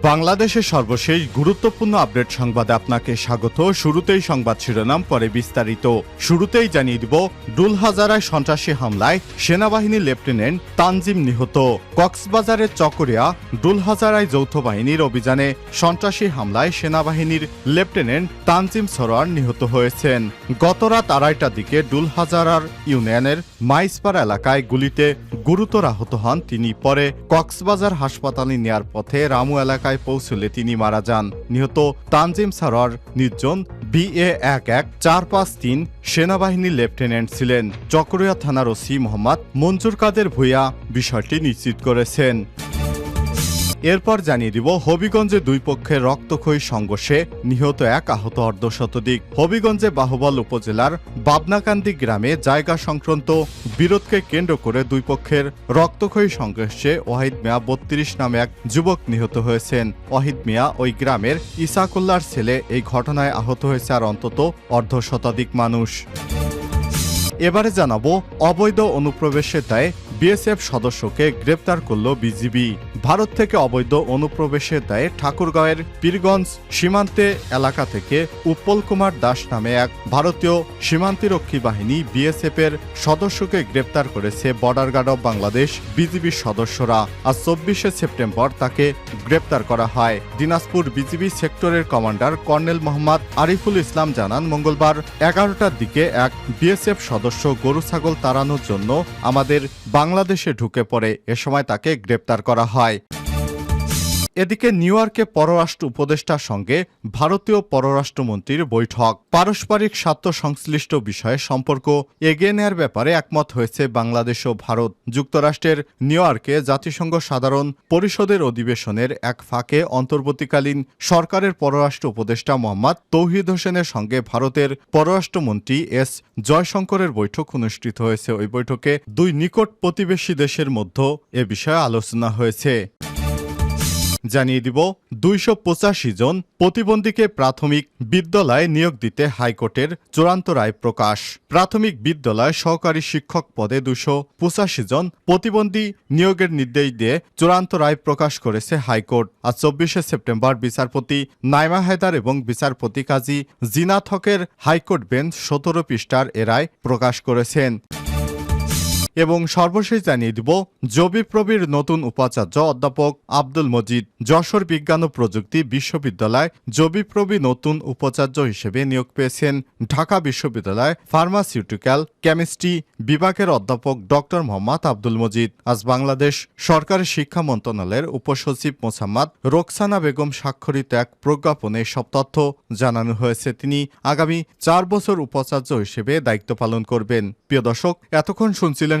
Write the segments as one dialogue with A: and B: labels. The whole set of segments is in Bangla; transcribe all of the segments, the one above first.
A: বাংলাদেশের সর্বশেষ গুরুত্বপূর্ণ আপডেট সংবাদে আপনাকে স্বাগত। শুরুতেই সংবাদ শিরোনাম, পরে বিস্তারিত। শুরুতেই জানিয়ে দিব ডুলহাজারায় সন্ত্রাসী হামলায় সেনাবাহিনী লেফটেন্যান্ট তানজিম নিহত। কক্সবাজারের চকরিয়া ডুলহাজারায় যৌথ বাহিনীর অভিযানে সন্ত্রাসী হামলায় সেনাবাহিনীর লেফটেন্যান্ট তানজিম সরোয়ার নিহত হয়েছেন। গতরাত আড়াইটার দিকে ডুলহাজারার ইউনিয়নের মাইসপাড়া এলাকায় গুলিতে গুরুতর আহত হন তিনি। পরে কক্সবাজার হাসপাতালে নেয়ার পথে রামু এলাকায় পৌঁছলে তিনি মারা যান। নিহত তানজিম সারোয়ার নির্জন বিএ এক এক চার পাঁচ তিন সেনাবাহিনীর লেফটেন্যান্ট ছিলেন। চকরিয়া থানার ওসি মোহাম্মদ মঞ্জুর কাদের ভূঁইয়া বিষয়টি নিশ্চিত করেছেন। এরপর জানিয়ে দিব, হবিগঞ্জে দুই পক্ষের রক্তক্ষয়ী সংঘর্ষে নিহত এক আহত অর্ধশতদিক। হবিগঞ্জে বাহুবল উপজেলার বাবনাকান্দি গ্রামে জায়গা সংক্রান্ত বিরোধকে কেন্দ্র করে দুই পক্ষের রক্তক্ষয়ী সংঘর্ষে ওয়াহিদ মিয়া বত্রিশ নামে এক যুবক নিহত হয়েছেন। ওয়াহিদ মিয়া ওই গ্রামের ইসাকুল্লার ছেলে, এই ঘটনায় আহত হয়েছে আর অন্তত অর্ধশতাধিক মানুষ। এবারে জানাব, অবৈধ অনুপ্রবেশের দায়ে বিএসএফ সদস্যকে গ্রেপ্তার করল বিজিবি। ভারত থেকে অবৈধ অনুপ্রবেশের দায়ে ঠাকুরগাঁওয়ের পীরগঞ্জ সীমান্তে এলাকা থেকে উৎপল কুমার দাস নামে এক ভারতীয় সীমান্তিরক্ষী বাহিনী বিএসএফ এর সদস্যকে গ্রেপ্তার করেছে বর্ডার গার্ড অব বাংলাদেশ বিজিবির সদস্যরা। আজ চব্বিশে সেপ্টেম্বর তাকে গ্রেপ্তার করা হয়। দিনাজপুর বিজিবি সেক্টরের কমান্ডার কর্নেল মোহাম্মদ আরিফুল ইসলাম জানান, মঙ্গলবার এগারোটার দিকে এক বিএসএফ সদস্য গরু ছাগল তাড়ানোর জন্য আমাদের বাংলাদেশে ঢুকে পড়ে এ সময় তাকে গ্রেপ্তার করা হয়। এদিকে নিউ ইয়র্কে পররাষ্ট্র উপদেষ্টার সঙ্গে ভারতীয় পররাষ্ট্রমন্ত্রীর বৈঠক। পারস্পরিক স্বার্থ সংশ্লিষ্ট বিষয়ে সম্পর্ক এগিয়ে নেয়ার ব্যাপারে একমত হয়েছে বাংলাদেশ ও ভারত। যুক্তরাষ্ট্রের নিউ ইয়র্কে জাতিসংঘ সাধারণ পরিষদের অধিবেশনের এক ফাঁকে অন্তর্বর্তীকালীন সরকারের পররাষ্ট্র উপদেষ্টা মোহাম্মদ তৌহিদ হোসেনের সঙ্গে ভারতের পররাষ্ট্রমন্ত্রী এস জয়শঙ্করের বৈঠক অনুষ্ঠিত হয়েছে। ওই বৈঠকে দুই নিকট প্রতিবেশী দেশের মধ্যে এ বিষয়ে আলোচনা হয়েছে। জানিয়ে দিব, দুইশো পঁচাশি জন প্রতিবন্ধীকে প্রাথমিক বিদ্যালয়ে নিয়োগ দিতে হাইকোর্টের চূড়ান্ত রায় প্রকাশ। প্রাথমিক বিদ্যালয় সহকারী শিক্ষক পদে দুশো পঁচাশি জন প্রতিবন্ধী নিয়োগের নির্দেশ দিয়ে চূড়ান্ত রায় প্রকাশ করেছে হাইকোর্ট। আজ চব্বিশে সেপ্টেম্বর বিচারপতি নাইমা হায়দার এবং বিচারপতি কাজী জিনাত হকের হাইকোর্ট বেঞ্চ সতেরো পৃষ্ঠার এ রায় প্রকাশ করেছেন। এবং সর্বশেষ জানিয়ে দিব জবিপ্রবির নতুন উপাচার্য অধ্যাপক আব্দুল মজিদ, যশোর বিজ্ঞান ও প্রযুক্তি বিশ্ববিদ্যালয় জবিপ্রবি নতুন উপাচার্য হিসেবে নিয়োগ পেয়েছেন। ঢাকা বিশ্ববিদ্যালয় ফার্মাসিউটিক্যাল কেমিস্ট্রি বিভাগের অধ্যাপক ডক্টর মোহাম্মদ আব্দুল মজিদ। আজ বাংলাদেশ সরকারের শিক্ষা মন্ত্রণালয়ের উপসচিব মোসাম্মদ রোকসানা বেগম স্বাক্ষরিত এক প্রজ্ঞাপনে সব তথ্য জানানো হয়েছে। তিনি আগামী চার বছর উপাচার্য হিসেবে দায়িত্ব পালন করবেন। প্রিয় দর্শক, এতক্ষণ শুনছিলেন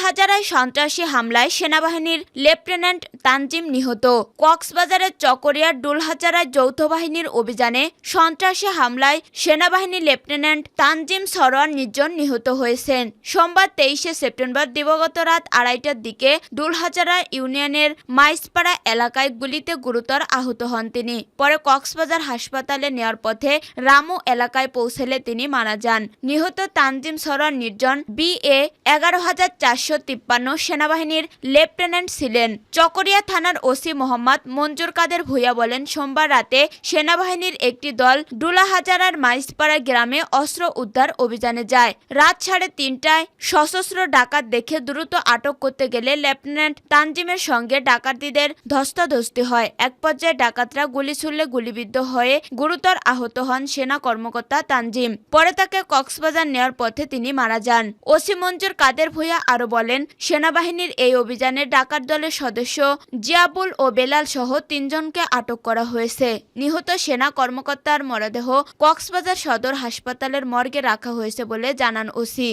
B: ডুলহাজারায় সন্ত্রাসী হামলায় সেনাবাহিনীর লেফটেন্যান্ট তানজিম নিহত। কক্সবাজারের চকরিয়ার ডুলহাজারায় যৌথ বাহিনীর অভিযানে সন্ত্রাসী হামলায় সেনাবাহিনীর লেফটেন্যান্ট তানজিম সরোয়ার নির্জন নিহত হয়েছেন। সোমবার তেইশে সেপ্টেম্বর দিবগত রাত আড়াইটার দিকে ডুলহাজারা ইউনিয়নের মাইসপাড়া এলাকায় গুলিতে গুরুতর আহত হন তিনি। পরে কক্সবাজার হাসপাতালে নেওয়ার পথে রামু এলাকায় পৌঁছলে তিনি মারা যান। নিহত তানজিম সরোয়ার নির্জন বি এ এগারো হাজার চারশো তিপ্পান্ন সেনাবাহিনীর লেফটেন্যান্ট ছিলেন। চকরিয়া থানার ওসি মোহাম্মদ মঞ্জুর কাদের ভূঁইয়া বলেন, সোমবার রাতে সেনাবাহিনীর একটি দল ডুলাহাজারার মাইসপাড়া গ্রামে অস্ত্র উদ্ধার অভিযানে যায়। রাত সাড়ে তিনটায় সশস্ত্র ডাকাত দেখে দ্রুত আটক করতে গেলে লেফটেন্যান্ট তানজিমের সঙ্গে ডাকাতিদের ধস্তাধস্তি হয়। এক পর্যায়ে ডাকাতরা গুলি ছুড়লে গুলিবিদ্ধ হয়ে গুরুতর আহত হন সেনা কর্মকর্তা তানজিম। পরে তাকে কক্সবাজার নেওয়ার পথে তিনি মারা যান। ওসি মঞ্জুর কাদের ভূঁইয়া আরও বলেন সেনাবাহিনীর এই অভিযানে ডাকাত দলের সদস্য জিয়াবুল ও বেলাল সহ তিনজনকে আটক করা হয়েছে। নিহত সেনা কর্মকর্তার মরদেহ কক্সবাজার সদর হাসপাতালের মর্গে রাখা হয়েছে বলে জানান ওসি।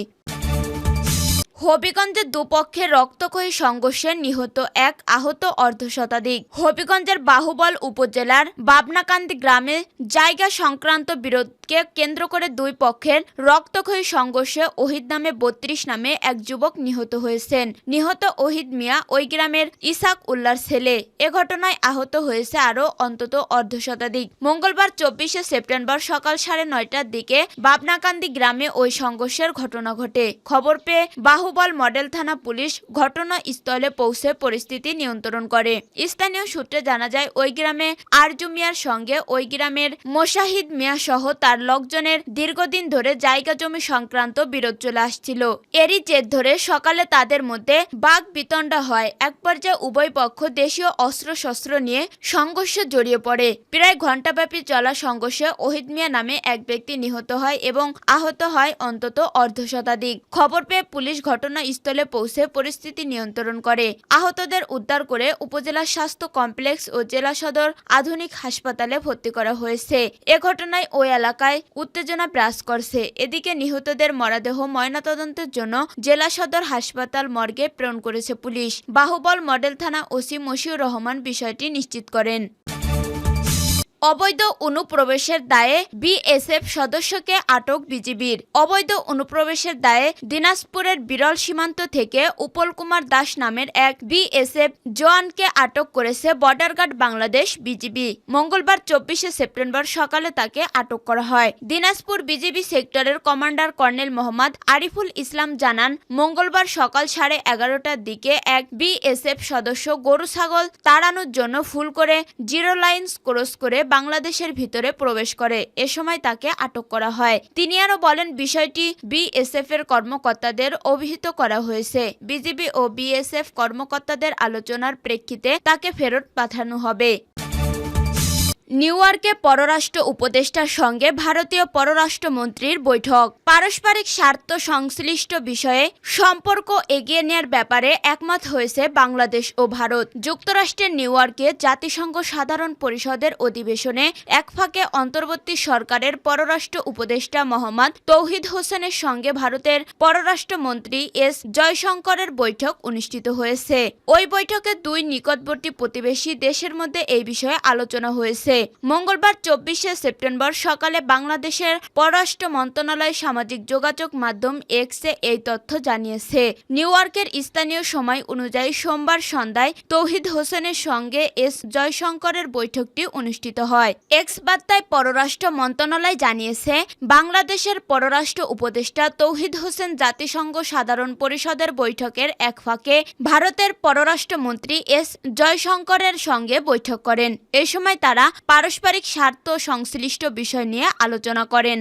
B: হবিগঞ্জে দুপক্ষের রক্তক্ষয়ী সংঘর্ষে নিহত এক আহত অর্ধশতাধিক। হবিগঞ্জের বাহুবল উপজেলার বাবনাকান্দি গ্রামে জায়গা সংক্রান্ত বিরোধকে কেন্দ্র করে দুই পক্ষের রক্তক্ষয়ী সংঘর্ষে ওহিদ নামে বত্রিশ নামে এক যুবক নিহত হয়েছেন। নিহত ওহিদ মিয়া ওই গ্রামের ইসাক উল্লার ছেলে। এ ঘটনায় আহত হয়েছে আরও অন্তত অর্ধশতাধিক। মঙ্গলবার চব্বিশে সেপ্টেম্বর সকাল সাড়ে নয়টার দিকে বাবনাকান্দি গ্রামে ওই সংঘর্ষের ঘটনা ঘটে। খবর পেয়ে বাহুবল মডেল থানা পুলিশ ঘটনাস্থলে পৌঁছে পরিস্থিতি নিয়ন্ত্রণ করে। স্থানীয় সূত্রে জানা যায়, ওই গ্রামে আরজু মিয়ার সঙ্গে ওই গ্রামের মোশাহিদ মিয়া সহ তার লোকজনের দীর্ঘদিন ধরে জায়গা জমি সংক্রান্ত বিরোধ চলে আসছিল। এরই জের ধরে সকালে তাদের মধ্যে বাঘ বিতণ্ডা হয়। এক পর্যায়ে উভয় পক্ষ দেশীয় অস্ত্রশস্ত্র নিয়ে সংঘর্ষে জড়িয়ে পড়ে। প্রায় ঘণ্টাব্যাপী চলা সংঘর্ষে ওহিদ মিয়া নামে এক ব্যক্তি নিহত হয় এবং আহত হয় অন্তত অর্ধশতাধিক খবর পেয়ে পুলিশ ঘটনাস্থলে পৌঁছে পরিস্থিতি নিয়ন্ত্রণ করে। আহতদের উদ্ধার করে উপজেলা স্বাস্থ্য কমপ্লেক্স ও জেলা সদর আধুনিক হাসপাতালে ভর্তি করা হয়েছে। এ ঘটনায় ওই এলাকায় উত্তেজনা বিরাজ করছে। এদিকে নিহতদের মরদেহ ময়নাতদন্তের জন্য জেলা সদর হাসপাতাল মর্গে প্রেরণ করেছে পুলিশ। বাহুবল মডেল থানা ওসি মশিউর রহমান বিষয়টি নিশ্চিত করেন। অবৈধ অনুপ্রবেশের দায়ে বিএসএফ সদস্যকে আটক বিজিবির। অবৈধ অনুপ্রবেশের দায়ে দিনাজপুরের বিরল সীমান্ত থেকে উপল কুমার দাস নামের এক বিএসএফ জওয়ানকে আটক করেছে বর্ডার গার্ড বাংলাদেশ বিজিবি। মঙ্গলবার চব্বিশে সেপ্টেম্বর সকালে তাকে আটক করা হয়। দিনাজপুর বিজিবি সেক্টরের কমান্ডার কর্নেল মোহাম্মদ আরিফুল ইসলাম জানান, মঙ্গলবার সকাল সাড়ে এগারোটার দিকে এক বিএসএফ সদস্য গরু ছাগল তাড়ানোর জন্য ফুল করে জিরো লাইন্স ক্রস করে বাংলাদেশের ভিতরে প্রবেশ করে। এ সময় তাকে আটক করা হয়। তিনি আরও বলেন, বিষয়টি বিএসএফ এর কর্মকর্তাদের অভিহিত করা হয়েছে। বিজিবি ও বিএসএফ কর্মকর্তাদের আলোচনার প্রেক্ষিতে তাকে ফেরত পাঠানো হবে। নিউ ইয়র্কে পররাষ্ট্র উপদেষ্টার সঙ্গে ভারতীয় পররাষ্ট্রমন্ত্রীর বৈঠক। পারস্পরিক স্বার্থ সংশ্লিষ্ট বিষয়ে সম্পর্ক এগিয়ে নেওয়ার ব্যাপারে একমত হয়েছে বাংলাদেশ ও ভারত। যুক্তরাষ্ট্রের নিউ ইয়র্কে জাতিসংঘ সাধারণ পরিষদের অধিবেশনে এক ফাঁকে অন্তর্বর্তী সরকারের পররাষ্ট্র উপদেষ্টা মোহাম্মদ তৌহিদ হোসেনের সঙ্গে ভারতের পররাষ্ট্রমন্ত্রী এস জয়শঙ্করের বৈঠক অনুষ্ঠিত হয়েছে। ওই বৈঠকে দুই নিকটবর্তী প্রতিবেশী দেশের মধ্যে এই বিষয়ে আলোচনা হয়েছে। মঙ্গলবার, চব্বিশে সেপ্টেম্বর সকালে বাংলাদেশের পররাষ্ট্র মন্ত্রণালয় সামাজিক যোগাযোগ মাধ্যম এক্সে এই তথ্য জানিয়েছে। নিউ ইয়র্কের স্থানীয় সময় অনুযায়ী সোমবার সন্ধ্যায় তৌহিদ হোসেনের সঙ্গে এস জয়শঙ্করের বৈঠকটি অনুষ্ঠিত হয়। এক্স বার্তায় পররাষ্ট্র মন্ত্রণালয় জানিয়েছে, বাংলাদেশের পররাষ্ট্র উপদেষ্টা তৌহিদ হোসেন জাতিসংঘ সাধারণ পরিষদের বৈঠকের এক ফাঁকে ভারতের পররাষ্ট্রমন্ত্রী এস জয়শঙ্করের সঙ্গে বৈঠক করেন। এ সময় তারা পারস্পরিক স্বার্থ সংশ্লিষ্ট বিষয় নিয়ে আলোচনা করেন।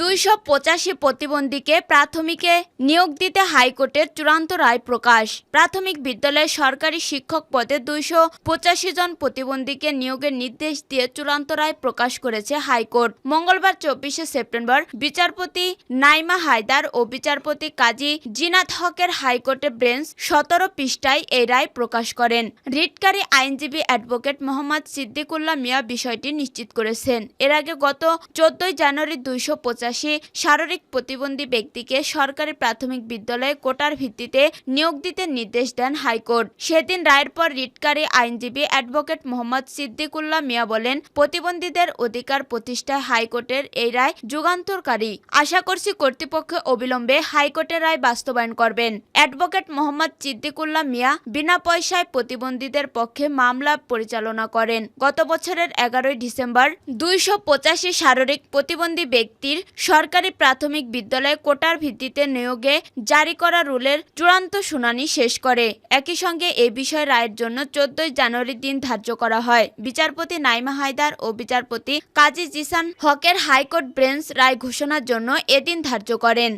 B: দুইশো পঁচাশি প্রতিবন্ধীকে প্রাথমিকে নিয়োগ দিতে হাইকোর্টের চূড়ান্ত রায় প্রকাশ। প্রাথমিক বিদ্যালয়ে সরকারি শিক্ষক পদে দুইশো পঁচাশি জন প্রতিবন্ধীকে নিয়োগের নির্দেশ দিয়ে চূড়ান্ত রায় প্রকাশ করেছে হাইকোর্ট। মঙ্গলবার চব্বিশে সেপ্টেম্বর বিচারপতি নাইমা হায়দার ও বিচারপতি কাজী জিনাত হকের হাইকোর্টে বেঞ্চ সতেরো পৃষ্ঠায় এই রায় প্রকাশ করেন। রিটকারী আইনজীবী অ্যাডভোকেট মোহাম্মদ সিদ্দিকুল্লাহ মিয়া বিষয়টি নিশ্চিত করেছেন। এর আগে গত চোদ্দই জানুয়ারি দুইশো পঁচাশি শারীরিক প্রতিবন্ধী ব্যক্তিকে সরকারি প্রাথমিক বিদ্যালয়ে কোটার ভিত্তিতে নিয়োগ দিতে নির্দেশ দেন হাইকোর্ট। সেদিন রায়ের পর রিটকারী আইনজীবী অ্যাডভোকেট মোহাম্মদ সিদ্দিকুল্লাহ মিয়া বলেন, প্রতিবন্ধীদের অধিকার প্রতিষ্ঠায় হাইকোর্টের এই রায় যুগান্তরকারী। আশা করছি কর্তৃপক্ষ অবিলম্বে হাইকোর্টের রায় বাস্তবায়ন করবেন। অ্যাডভোকেট মোহাম্মদ সিদ্দিকুল্লাহ মিয়া বিনা পয়সায় প্রতিবন্ধীদের পক্ষে মামলা পরিচালনা করেন। গত বছরের এগারোই ডিসেম্বর দুইশো পঁচাশি শারীরিক প্রতিবন্ধী ব্যক্তির সরকারি প্রাথমিক বিদ্যালয়ে কোটার ভিত্তিতে নিয়োগে জারি করা রুলের চূড়ান্ত শুনানি শেষ করে। একই সঙ্গে এ বিষয়ে রায়ের জন্য চোদ্দই জানুয়ারির দিন ধার্য করা হয়। বিচারপতি নাইমা হায়দার ও বিচারপতি কাজী জিসান হকের হাইকোর্ট বেঞ্চ রায় ঘোষণার জন্য এদিন ধার্য করেন।